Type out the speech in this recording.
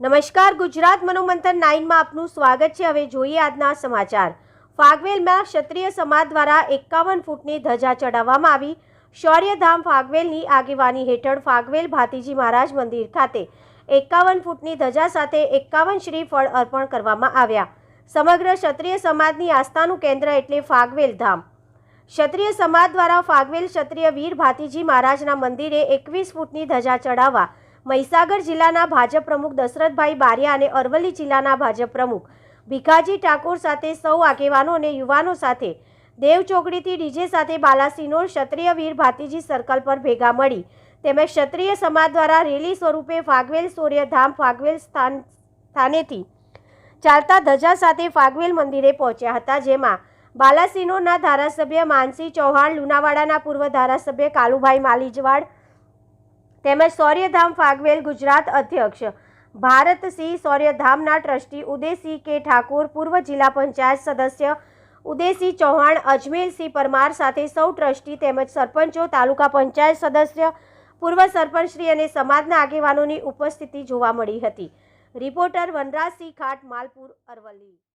નમસ્કાર, ગુજરાત મનોમંથન નાઇનમાં આપનું સ્વાગત છે. હવે જોઈએ આજના સમાચાર. ફાગવેલમાં ક્ષત્રિય સમાજ દ્વારા એકાવન ફૂટની ધજા ચડાવવામાં આવી. શૌર્યધામ ફાગવેલની આગેવાની હેઠળ ફાગવેલ ભાતીજી મહારાજ મંદિર ખાતે એકાવન ફૂટની ધજા સાથે એકાવન શ્રી ફળ અર્પણ કરવામાં આવ્યા. સમગ્ર ક્ષત્રિય સમાજની આસ્થાનું કેન્દ્ર એટલે ફાગવેલ ધામ. ક્ષત્રિય સમાજ દ્વારા ફાગવેલ ક્ષત્રિય વીર ભાતીજી મહારાજના મંદિરે એકવીસ ફૂટની ધજા ચડાવવા મહીસાગર જિલ્લાના ભાજપ પ્રમુખ દશરથભાઈ બારિયા અને અરવલ્લી જિલ્લાના ભાજપ પ્રમુખ ભીખાજી ઠાકોર સાથે સૌ આગેવાનો અને યુવાનો સાથે દેવ ચોકડીથી ડીજે સાથે બાલાસિનોર ક્ષત્રિય વીર ભાતીજી સર્કલ પર ભેગા મળી. તેમજ ક્ષત્રિય સમાજ દ્વારા રેલી સ્વરૂપે ફાગવેલ સૂર્યધામ ફાગવેલ સ્થાન સ્થાનેથી ચાલતા ધજા સાથે ફાગવેલ મંદિરે પહોંચ્યા હતા, જેમાં બાલાસિનોરના ધારાસભ્ય માનસી ચૌહાણ, લુણાવાડાના પૂર્વ ધારાસભ્ય કાલુભાઈ માલીજવાડ તેમજ સૌર્યધામ ફાગવેલ ગુજરાત અધ્યક્ષ. ભારતસિંહ સૌર્યધામના ટ્રસ્ટી ઉદયસિંહ કે ઠાકોર, પૂર્વ જિલ્લા પંચાયત સદસ્ય ઉદયસિંહ ચૌહાણ અજમેરસિંહ પરમાર સાથે સૌ ટ્રસ્ટી તેમજ સરપંચો, તાલુકા પંચાયત સદસ્ય, પૂર્વ સરપંચશ્રી અને સમાજના આગેવાનોની ઉપસ્થિતિ જોવા મળી હતી. રિપોર્ટર વનરાજસિંહ ખાટ, માલપુર અરવલ્લી.